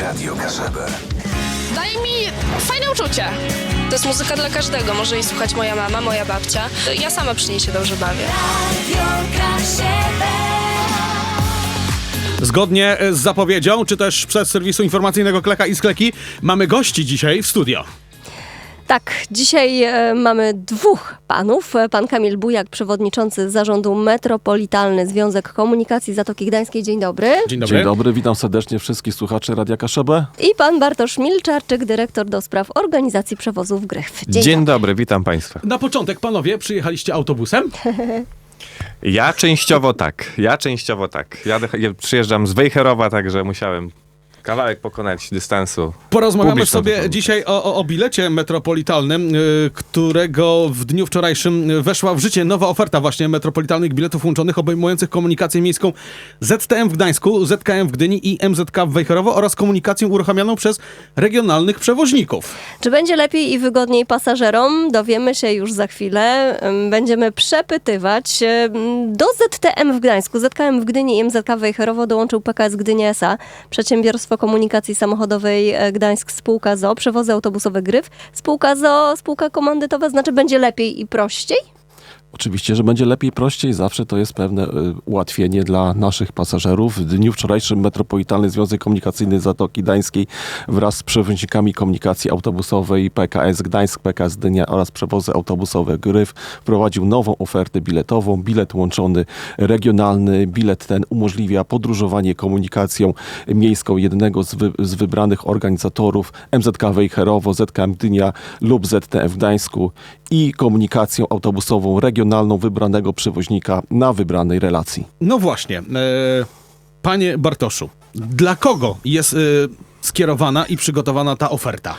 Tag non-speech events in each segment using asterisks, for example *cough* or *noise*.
Radio Kaszebę. Daje mi fajne uczucie. To jest muzyka dla każdego. Może jej słuchać moja mama, moja babcia. Ja sama przy niej się dobrze bawię. Zgodnie z zapowiedzią, czy też przez serwisu informacyjnego Kleka i Skleki, mamy gości dzisiaj w studio. Tak, dzisiaj e, mamy dwóch panów. Pan Kamil Bujak, przewodniczący zarządu Metropolitalny Związek Komunikacji Zatoki Gdańskiej. Dzień dobry. Dzień dobry. Dzień dobry, witam serdecznie wszystkich słuchaczy Radia Kaszebę. I pan Bartosz Milczarczyk, dyrektor do spraw organizacji przewozów Gryf. Dzień, dobry, witam Państwa. Na początek, panowie, przyjechaliście autobusem. Ja częściowo tak, ja częściowo tak. Ja przyjeżdżam z Wejherowa, także musiałem kawałek pokonać dystansu. Porozmawiamy Publiczną sobie dzisiaj o, o, o bilecie metropolitalnym, y, którego w dniu wczorajszym y, weszła w życie nowa oferta właśnie metropolitalnych biletów łączonych obejmujących komunikację miejską ZTM w Gdańsku, ZKM w Gdyni i MZK w Wejherowo oraz komunikację uruchamianą przez regionalnych przewoźników. Czy będzie lepiej i wygodniej pasażerom? Dowiemy się już za chwilę. Ym, Będziemy przepytywać. Ym, Do ZTM w Gdańsku, ZKM w Gdyni i MZK Wejherowo dołączył PKS Gdynia S.A., Przedsiębiorstwo Komunikacji Samochodowej e, Gdańsk, spółka ZO, przewozy autobusowe Gryf. Spółka ZO, spółka komandytowa, znaczy będzie lepiej i prościej? Oczywiście, że będzie lepiej, prościej, zawsze to jest pewne y, ułatwienie dla naszych pasażerów. W dniu wczorajszym Metropolitalny Związek Komunikacyjny Zatoki Gdańskiej wraz z przewoźnikami komunikacji autobusowej PKS Gdańsk, PKS Dynia oraz przewozy autobusowe Gryf wprowadził nową ofertę biletową. Bilet łączony regionalny. Bilet ten umożliwia podróżowanie komunikacją miejską jednego z, wy, z wybranych organizatorów MZK Wejherowo, ZKM Gdynia lub ZTM w Gdańsku i komunikacją autobusową regionalną wybranego przewoźnika na wybranej relacji. No właśnie, e, panie Bartoszu, dla kogo jest e, skierowana i przygotowana ta oferta?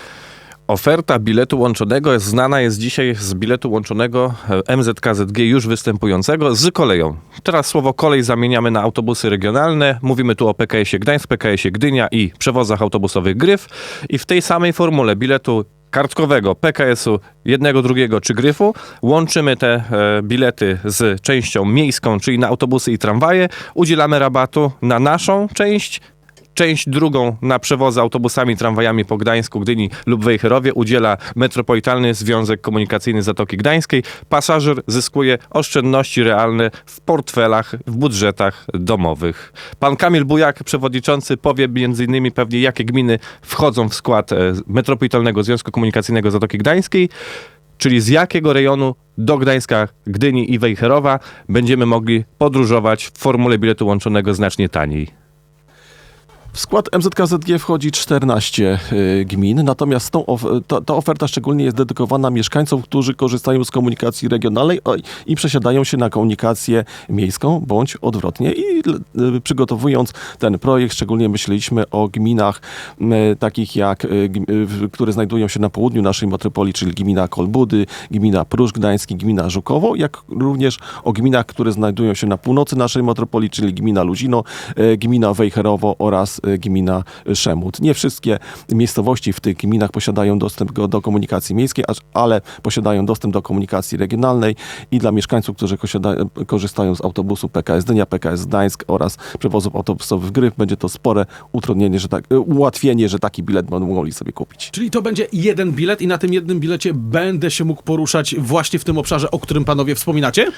Oferta biletu łączonego jest znana jest dzisiaj z biletu łączonego e, MZKZG już występującego z koleją. Teraz słowo kolej zamieniamy na autobusy regionalne. Mówimy tu o PKS-ie Gdańsk, PKS-ie Gdynia i przewozach autobusowych Gryf. I w tej samej formule biletu kartkowego PKS-u jednego, drugiego czy Gryfu łączymy te e, bilety z częścią miejską, czyli na autobusy i tramwaje. Udzielamy rabatu na naszą część Część drugą na przewozy autobusami, tramwajami po Gdańsku, Gdyni lub Wejherowie udziela Metropolitalny Związek Komunikacyjny Zatoki Gdańskiej. Pasażer zyskuje oszczędności realne w portfelach, w budżetach domowych. Pan Kamil Bujak, przewodniczący, powie m.in. pewnie, jakie gminy wchodzą w skład e, Metropolitalnego Związku Komunikacyjnego Zatoki Gdańskiej czyli z jakiego rejonu do Gdańska, Gdyni i Wejherowa będziemy mogli podróżować w formule biletu łączonego znacznie taniej. W skład MZKZG wchodzi 14 y, gmin, natomiast tą ta, ta oferta szczególnie jest dedykowana mieszkańcom, którzy korzystają z komunikacji regionalnej i przesiadają się na komunikację miejską bądź odwrotnie. I y, przygotowując ten projekt, szczególnie myśleliśmy o gminach y, takich jak, które znajdują się na południu naszej metropolii, czyli gmina Kolbudy, gmina Pruszcz Gdański, gmina Żukowo, jak również o gminach, które znajdują się na północy naszej metropolii, czyli gmina Luzino, gmina Wejherowo oraz gmina Szemut. Nie wszystkie miejscowości w tych gminach posiadają dostęp do komunikacji miejskiej, ale posiadają dostęp do komunikacji regionalnej i dla mieszkańców, którzy korzystają z autobusu PKS Dynia, PKS Gdańsk oraz przewozów autobusowych Gryf, będzie to spore utrudnienie, że tak, y, ułatwienie, że taki bilet będą mogli sobie kupić. Czyli to będzie jeden bilet i na tym jednym bilecie będę się mógł poruszać właśnie w tym obszarze, o którym panowie wspominacie?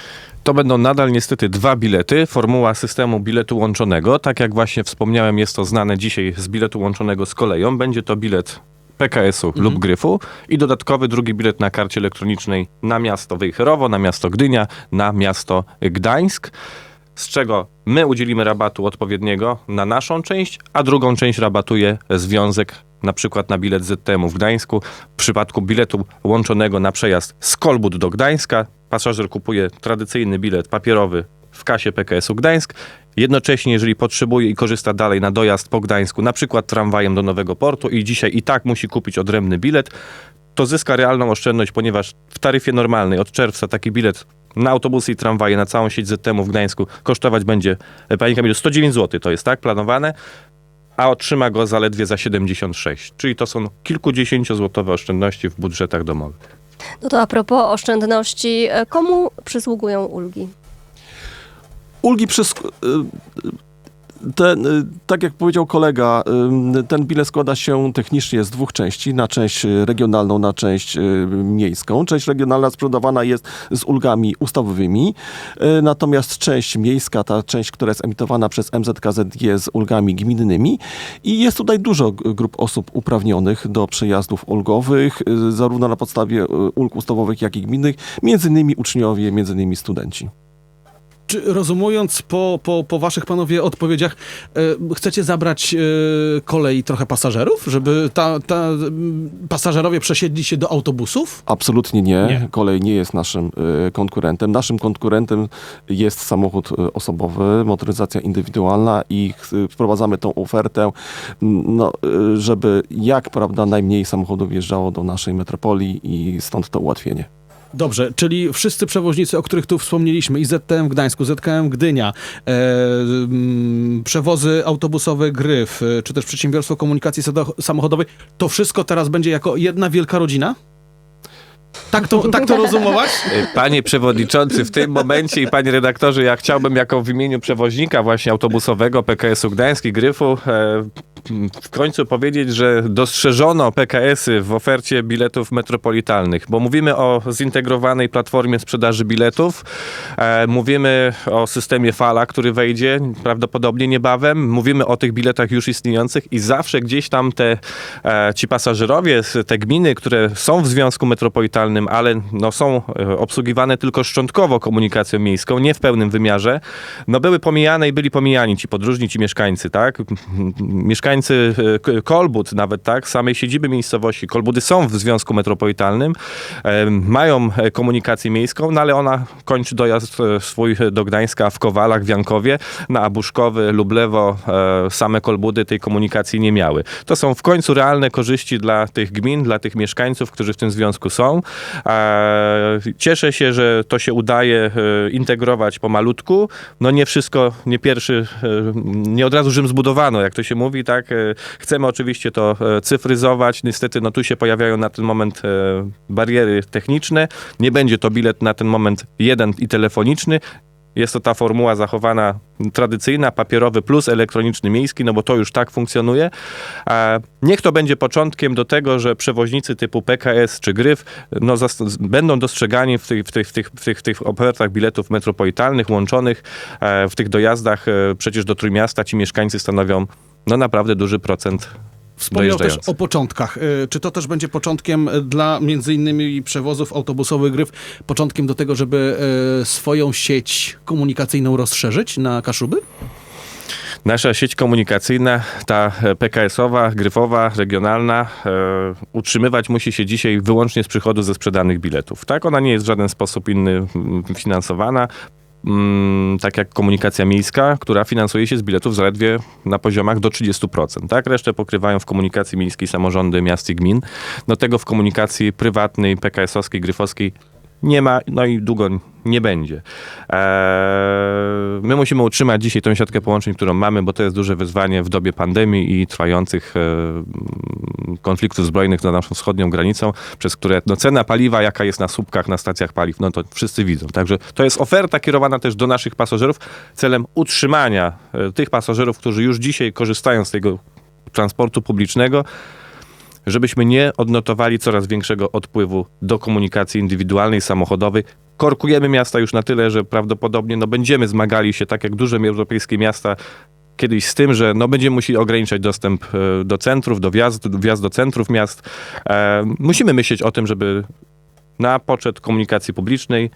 To będą nadal niestety dwa bilety, formuła systemu biletu łączonego. Tak jak właśnie wspomniałem, jest to znane dzisiaj z biletu łączonego z koleją. Będzie to bilet PKS-u lub Gryfu i dodatkowy drugi bilet na karcie elektronicznej na miasto Wejherowo, na miasto Gdynia, na miasto Gdańsk. Z czego my udzielimy rabatu odpowiedniego na naszą część, a drugą część rabatuje związek na przykład na bilet ZTM w Gdańsku. W przypadku biletu łączonego na przejazd z Kolbud do Gdańska, pasażer kupuje tradycyjny bilet papierowy w kasie PKS-u Gdańsk. Jednocześnie, jeżeli potrzebuje i korzysta dalej na dojazd po Gdańsku, na przykład tramwajem do Nowego Portu i dzisiaj i tak musi kupić odrębny bilet, to zyska realną oszczędność, ponieważ w taryfie normalnej od czerwca taki bilet na autobusy i tramwaje na całą sieć ZTM w Gdańsku kosztować będzie, e, panie Kamilu, 109 zł, to jest tak planowane, a otrzyma go zaledwie za 76. Czyli to są kilkudziesięciozłotowe oszczędności w budżetach domowych. No to a propos oszczędności, e, komu przysługują ulgi? Ulgi przez, y, Ten, y, tak jak powiedział kolega, ym, ten bilet składa się technicznie z dwóch części. Na część y, regionalną, na część y, miejską. Część regionalna sprzedawana jest z ulgami ustawowymi, y, natomiast część miejska, ta część, która jest emitowana przez MZKZG z ulgami gminnymi i jest tutaj dużo grup osób uprawnionych do przejazdów ulgowych, y, zarówno na podstawie y, ulg ustawowych, jak i gminnych, między innymi uczniowie, między innymi studenci. Czy rozumując po, po, po waszych panowie odpowiedziach, e, chcecie zabrać e, kolei trochę pasażerów, żeby ta, ta, m, pasażerowie przesiedli się do autobusów? Absolutnie nie. Nie. Kolej nie jest naszym y, konkurentem. Naszym konkurentem jest samochód y, osobowy, motoryzacja indywidualna i ch- wprowadzamy tą ofertę, m, no, y, żeby jak prawda najmniej samochodów wjeżdżało do naszej metropolii i stąd to ułatwienie. Dobrze, czyli wszyscy przewoźnicy, o których tu wspomnieliśmy, i Gdańsku, ZKM Gdynia, e, mm, przewozy autobusowe Gryf, e, czy też Przedsiębiorstwo Komunikacji Samochodowej, to wszystko teraz będzie jako jedna wielka rodzina? Tak to, tak to rozumować? Y, Panie przewodniczący, w tym momencie i panie redaktorze, ja chciałbym jako w imieniu przewoźnika właśnie autobusowego PKS-u Gdański Gryfu e, w końcu powiedzieć, że dostrzeżono PKS-y w ofercie biletów metropolitalnych, bo mówimy o zintegrowanej platformie sprzedaży biletów, e, mówimy o systemie Fala, który wejdzie prawdopodobnie niebawem, mówimy o tych biletach już istniejących i zawsze gdzieś tam te e, ci pasażerowie, te gminy, które są w Związku Metropolitalnym, ale no, są e, obsługiwane tylko szczątkowo komunikacją miejską, nie w pełnym wymiarze, no były pomijane i byli pomijani ci podróżni, ci mieszkańcy, tak? Mieszkańcy e, Kolbud nawet, tak? Samej siedziby miejscowości. Kolbudy są w Związku Metropolitalnym, e, mają komunikację miejską, no ale ona kończy dojazd swój do Gdańska w Kowalach, w Jankowie, na Abuszkowy, Lublewo, same Kolbudy tej komunikacji nie miały. To są w końcu realne korzyści dla tych gmin, dla tych mieszkańców, którzy w tym związku są. E, Cieszę się, że to się udaje e, integrować pomalutku. No nie wszystko, nie pierwszy, e, nie od razu Rzym zbudowano, jak to się mówi, tak? Chcemy oczywiście to cyfryzować. Niestety, no tu się pojawiają na ten moment bariery techniczne. Nie będzie to bilet na ten moment jeden i telefoniczny. Jest to ta formuła zachowana tradycyjna, papierowy plus elektroniczny miejski, no bo to już tak funkcjonuje. E, Niech to będzie początkiem do tego, że przewoźnicy typu PKS czy Gryf no, będą dostrzegani w tych, w, tych, w, tych, w, tych, w tych ofertach biletów metropolitalnych, łączonych, e, w tych dojazdach e, przecież do Trójmiasta ci mieszkańcy stanowią no naprawdę duży procent Wspomniał też o początkach. E, Czy to też będzie początkiem e, dla między innymi przewozów autobusowych Gryf, początkiem do tego, żeby e, swoją sieć komunikacyjną rozszerzyć na Kaszuby? Nasza sieć komunikacyjna, ta PKS-owa, gryfowa, regionalna, e, utrzymywać musi się dzisiaj wyłącznie z przychodu ze sprzedanych biletów. Tak, ona nie jest w żaden sposób inny finansowana. Mm, tak jak komunikacja miejska, która finansuje się z biletów zaledwie na poziomach do 30%. Tak? Resztę pokrywają w komunikacji miejskiej samorządy miast i gmin. No tego w komunikacji prywatnej, PKS-owskiej, gryfowskiej nie ma, no i długo nie będzie. Eee, my musimy utrzymać dzisiaj tą siatkę połączeń, którą mamy, bo to jest duże wyzwanie w dobie pandemii i trwających e, konfliktów zbrojnych za naszą wschodnią granicą, przez które no, cena paliwa, jaka jest na słupkach, na stacjach paliw, no to wszyscy widzą. Także to jest oferta kierowana też do naszych pasażerów celem utrzymania e, tych pasażerów, którzy już dzisiaj korzystają z tego transportu publicznego, żebyśmy nie odnotowali coraz większego odpływu do komunikacji indywidualnej, samochodowej. Korkujemy miasta już na tyle, że prawdopodobnie no, będziemy zmagali się, tak jak duże europejskie miasta, kiedyś z tym, że no, będziemy musieli ograniczać dostęp e, do centrów, do wjazd, wjazd do centrów miast. E, musimy myśleć o tym, żeby na poczet komunikacji publicznej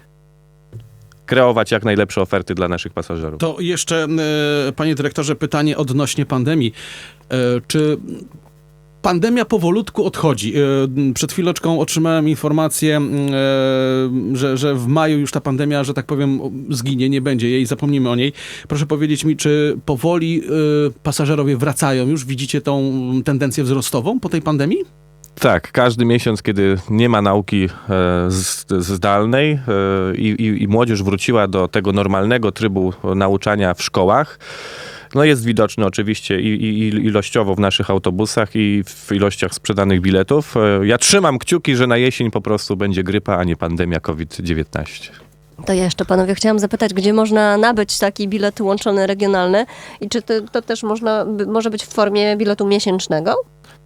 kreować jak najlepsze oferty dla naszych pasażerów. To jeszcze, e, panie dyrektorze, pytanie odnośnie pandemii. E, Czy pandemia powolutku odchodzi? E, Przed chwileczką otrzymałem informację, mm, e, że, że w maju już ta pandemia, że tak powiem, zginie, nie będzie jej, zapomnimy o niej. Proszę powiedzieć mi, czy powoli e, pasażerowie wracają już? Widzicie tą tendencję wzrostową po tej pandemii? Tak, każdy miesiąc, kiedy nie ma nauki e, zdalnej i, i młodzież wróciła do tego normalnego trybu nauczania w szkołach, no jest widoczny oczywiście i, i, ilościowo w naszych autobusach i w ilościach sprzedanych biletów. E, Ja trzymam kciuki, że na jesień po prostu będzie grypa, a nie pandemia COVID-19. To jeszcze panowie chciałam zapytać, gdzie można nabyć taki bilet łączony regionalny i czy to, to też można, może być w formie biletu miesięcznego?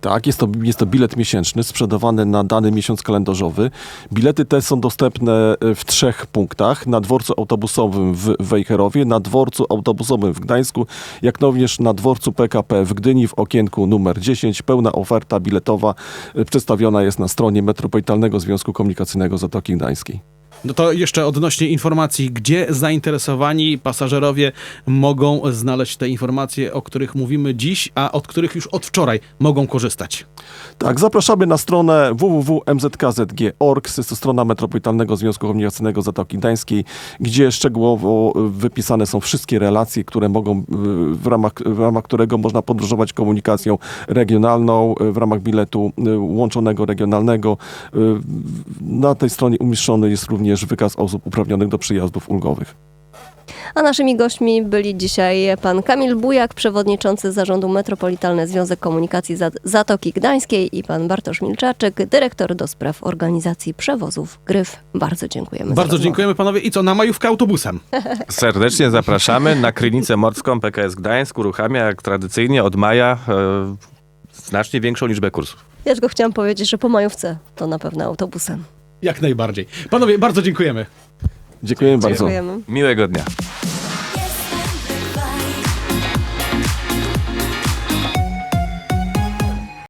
Tak, jest to, jest to bilet miesięczny sprzedawany na dany miesiąc kalendarzowy. Bilety te są dostępne e, w trzech punktach. Na dworcu autobusowym w Wejherowie, na dworcu autobusowym w Gdańsku, jak również na dworcu PKP w Gdyni w okienku numer 10. Pełna oferta biletowa e, przedstawiona jest na stronie Metropolitalnego Związku Komunikacyjnego Zatoki Gdańskiej. No to jeszcze odnośnie informacji, gdzie zainteresowani pasażerowie mogą znaleźć te informacje, o których mówimy dziś, a od których już od wczoraj mogą korzystać. Tak, zapraszamy na stronę www.mzkzg.org, jest to strona Metropolitalnego Związku Komunikacyjnego Zatoki Gdańskiej, gdzie szczegółowo wypisane są wszystkie relacje, które mogą, y, w ramach, w ramach którego można podróżować komunikacją regionalną, y, w ramach biletu y, łączonego regionalnego. Na tej stronie umieszczony jest również wykaz osób uprawnionych do przyjazdów ulgowych. A naszymi gośćmi byli dzisiaj pan Kamil Bujak, przewodniczący zarządu Metropolitalny Związek Komunikacji Zat- Zatoki Gdańskiej i pan Bartosz Milczaczek, dyrektor do spraw organizacji przewozów Gryf. Bardzo dziękujemy. Bardzo dziękujemy panowie i co, na majówkę autobusem. *laughs* Serdecznie zapraszamy na Krynicę Morską PKS Gdańsk. Uruchamia jak tradycyjnie od maja e, znacznie większą liczbę kursów. Ja tylko chciałam powiedzieć, że po majówce to na pewno autobusem. Jak najbardziej. Panowie, bardzo dziękujemy. Dziękujemy bardzo. Dziękujemy. Miłego dnia.